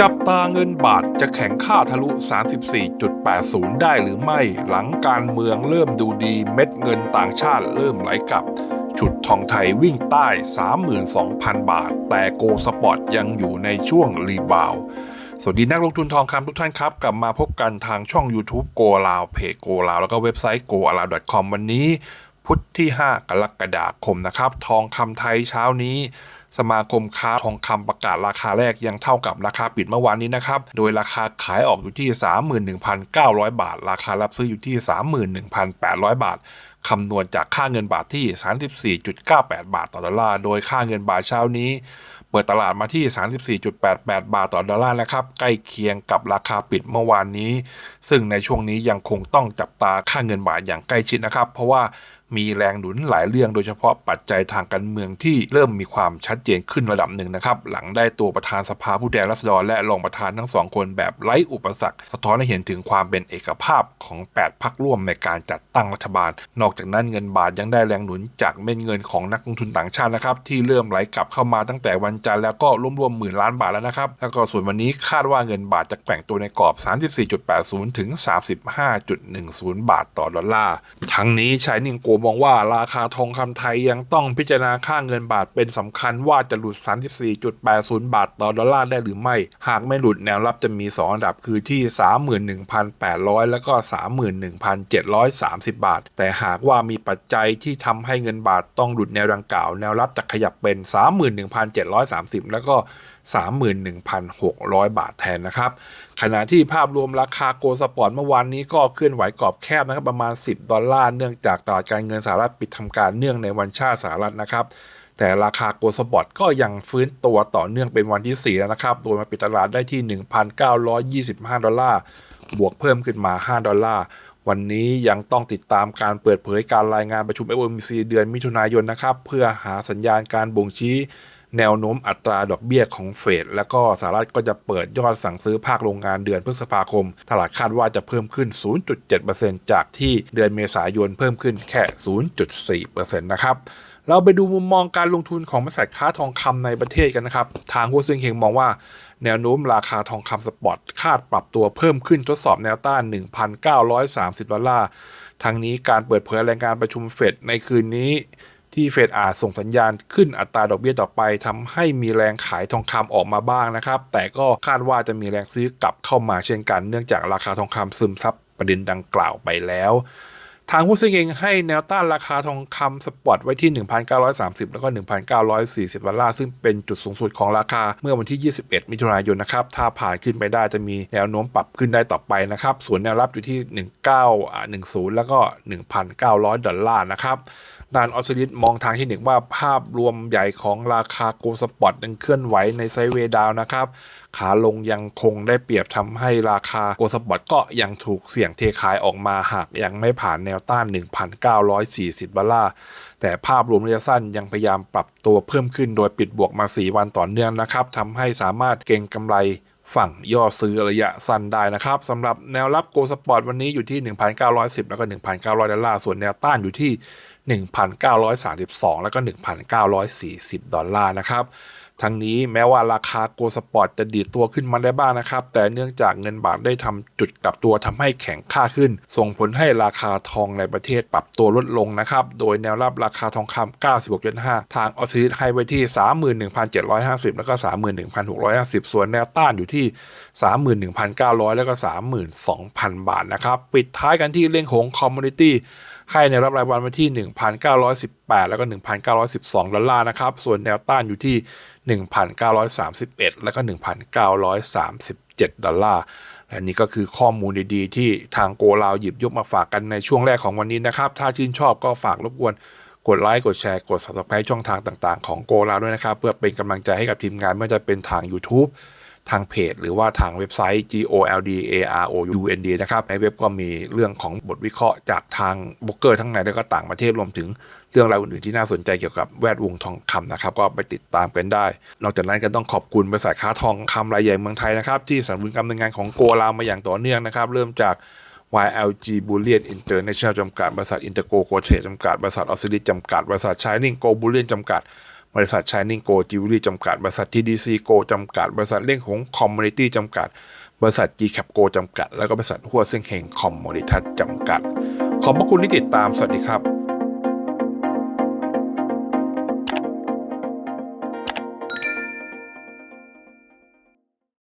จับตาเงินบาทจะแข็งค่าทะลุ 34.80 ได้หรือไม่หลังการเมืองเริ่มดูดีเม็ดเงินต่างชาติเริ่มไหลกลับฉุดทองไทยวิ่งใต้ 32,000 บาท แต่โกสปอร์ตยังอยู่ในช่วงรีบาวสวัสดีนักลงทุนทองคำทุกท่านครับ กลับมาพบกันทางช่อง YouTube โกลาวเพจโกลาวแล้วก็เว็บไซต์ go a l a w com วันนี้ พุธที่ 5 กรกฎาคมนะครับ ทองคำไทยเช้านี้ สมาคมค้าทองคำประกาศราคาแรกยังเท่ากับราคาปิดเมื่อวานนี้นะครับ โดยราคาขายออกอยู่ที่ 31,900 บาท ราคารับซื้ออยู่ที่ 31,800 บาทคำนวณจากค่าเงินบาทที่ 34.98 บาทต่อดอลลาร์ โดยค่าเงินบาทเช้านี้ เปิดตลาดมาที่ 34.88 บาทต่อดอลลาร์นะครับ ใกล้เคียงกับราคาปิดเมื่อวานนี้ ซึ่งในช่วงนี้ยังคงต้องจับตาค่าเงินบาทอย่างใกล้ชิดนะครับ เพราะว่ามีแรงหนุนหลายเรื่องโดยเฉพาะปัจจัยทางการเมืองที่เริ่มมีความชัดเจนขึ้นระดับหนึ่งนะครับ หลังได้ตัวประธานสภาผู้แทนราษฎรและรองประธานทั้งสองคนแบบไร้อุปสรรค สะท้อนให้เห็นถึงความเป็นเอกภาพของ 8พักร่วมในการจัดตั้งรัฐบาล นอกจากนั้นเงินบาทยังได้แรงหนุนจากเม็ดเงินของนักลงทุนต่างชาตินะครับที่เริ่มไหลกลับเข้ามาตั้งแต่วันจันทร์แล้วก็ร่วมๆหมื่นล้านบาทแล้วนะครับแล้วก็ส่วนวันนี้คาดว่าเงินบาทจะแกว่งตัวในกรอบ 34.80 ถึง 35.10 บาทต่อดอลลาร์ทั้งนี้ชายนิงโกมองว่าราคาทองคำไทยยังต้องพิจารณาค่าเงินบาทเป็นสำคัญว่าจะหลุด 34.80 บาทต่อดอลลาร์ได้หรือไม่ หากไม่หลุดแนวรับจะมี 2 อันดับคือที่ 31,800 แล้วก็ 31,730 บาท แต่หากว่ามีปัจจัยที่ทำให้เงินบาทต้องหลุดแนวดังกล่าว แนวรับจะขยับเป็น 31,730 แล้วก็ 31,600 บาทแทนนะครับ ขณะที่ภาพรวมราคาโกลสปอร์ตเมื่อวานนี้ก็เคลื่อนไหวกรอบแคบนะครับประมาณ 10 ดอลลาร์เนื่องจากตลาดการเงินสหรัฐปิดทำการเนื่องในวันชาติสหรัฐนะครับ แต่ราคาโกลสปอร์ตก็ยังฟื้นตัวต่อเนื่องเป็นวันที่ 4 แล้วนะครับ โดยมาปิดตลาดได้ที่ 1,925 ดอลลาร์ บวกเพิ่มขึ้นมา 5 ดอลลาร์วันนี้ยังต้องติดตามการเปิดเผยการรายงานประชุม FOMC เดือนมิถุนายนนะครับ เพื่อหาสัญญาณการบ่งชี้ แนวโน้มอัตราดอกเบี้ยของเฟดและก็สหรัฐก็จะเปิดยอดสั่งซื้อภาคโรงงานเดือนพฤษภาคม ตลาดคาดว่าจะเพิ่มขึ้น 0.7%จากที่เดือนเมษายนเพิ่มขึ้นแค่ 0.4%นะครับเราไปดูมุมมองการลงทุนของบริษัทค้าทองคำในประเทศกันนะครับ ทางหัวซึ่งเฮงมองว่าแนวโน้มราคาทองคำสปอตคาดปรับตัวเพิ่มขึ้นทดสอบแนวต้าน 1,930 ดอลลาร์ ทั้งนี้การเปิดเผยรายงานประชุมเฟดในคืนนี้ ที่เฟดอาจส่งสัญญาณขึ้นอัตราดอกเบี้ยต่อไปทำให้มีแรงขายทองคำออกมาบ้างนะครับ แต่ก็คาดว่าจะมีแรงซื้อกลับเข้ามาเช่นกัน เนื่องจากราคาทองคำซึมซับประเด็นดังกล่าวไปแล้ว ทางหุ้นซึ่งเองให้แนวต้านราคาทองคำสปอตไว้ที่ 1,930 แล้วก็ 1,940ดอลลาร์ซึ่งเป็นจุดสูงสุดของราคาเมื่อวันที่ 21 มิถุนายนนะครับ ถ้าผ่านขึ้นไปได้จะมีแนวโน้มปรับขึ้นได้ต่อไปนะครับ ส่วนแนวรับอยู่ที่ 1910 แล้วก็ 1,900 ดอลลาร์นะครับ ด้านออสซิลิสมองทางที่หนึ่งว่าภาพรวมใหญ่ของราคาโกลสปอตยังเคลื่อนไหวในไซเวดาวนะครับ ขาลงยังคงได้เปรียบทำให้ราคาโกลสปอตก็ยังถูกเสี่ยงเทขายออกมาหากยังไม่ผ่านแนวต้าน 1,940 ดอลลาร์ แต่ภาพรวมระยะสั้นยังพยายามปรับตัวเพิ่มขึ้นโดยปิดบวกมา 4 วันต่อเนื่องนะครับทำให้สามารถเก็งกำไร ฝั่งย่อซื้อระยะสั้นได้นะครับสำหรับแนวรับโกลสปอร์ตวันนี้อยู่ที่ 1,910 แล้วก็ 1,900 ดอลลาร์ ส่วนแนวต้านอยู่ที่ 1,932 แล้วก็ 1,940 ดอลลาร์นะครับ ทั้งนี้แม้ว่าราคาโกลสปอร์ตจะดีดตัวขึ้นมาได้บ้างนะครับ แต่เนื่องจากเงินบาทได้ทำจุดกลับตัวทำให้แข็งค่าขึ้น ส่งผลให้ราคาทองในประเทศปรับตัวลดลงนะครับ โดยแนวรับราคาทองคำ96.5 ทางออสซิลิสให้ไว้ที่ 31,750 แล้วก็ 31,650 ส่วนแนวต้านอยู่ที่ 31,900 แล้วก็ 32,000 บาทนะครับ ปิดท้ายกันที่เรื่องของคอมมูนิตี้ ให้ในรับรายวันมาที่ 1,918 แล้วก็ 1,912 ดอลลาร์นะครับ ส่วนแนวต้านอยู่ที่ 1,931 แล้วก็ 1,937 ดอลลาร์และนี่ก็คือข้อมูลดีๆ ที่ทางโกลาวหยิบยกมาฝากกันในช่วงแรกของวันนี้นะครับ ถ้าชื่นชอบก็ฝากรบกวนกดไลค์ กดแชร์ กด subscribe ช่องทางต่างๆ ของโกลาวด้วยนะครับ เพื่อเป็นกำลังใจให้กับทีมงานไม่ว่าจะเป็นทาง YouTube ทางเพจ หรือว่าทางเว็บไซต์ G O L D A R O U N D นะครับ ในเว็บก็มีเรื่องของบทวิเคราะห์จากทางบล็อกเกอร์ทั้งในและก็ต่างประเทศรวมถึงเรื่องราวอื่นๆที่น่าสนใจเกี่ยวกับแวดวงทองคำนะครับ ก็ไปติดตามกันได้ นอกจากนั้นก็ต้องขอบคุณบริษัทค้าทองคำรายใหญ่เมืองไทยนะครับ ที่สนับสนุนการดำเนินงานของโกลามาอย่างต่อเนื่องนะครับ เริ่มจาก YLG Bullion International จำกัด บริษัท Intergo g o t e จำกัด บริษัทออสซิลิจำกัด บริษัท Shining Go Bullion จำกัด บริษัทชายนิ่งโกจิวเวลรี่จำกัด บริษัททีดีซีโกจำกัด บริษัทเล่งหงคอมมูนิตี้จำกัด บริษัท GCAP โกจำกัด แล้วก็บริษัทหัวเส้งเฮงคอมมูนิทัสจำกัด ขอบพระคุณที่ติดตาม สวัสดีครับ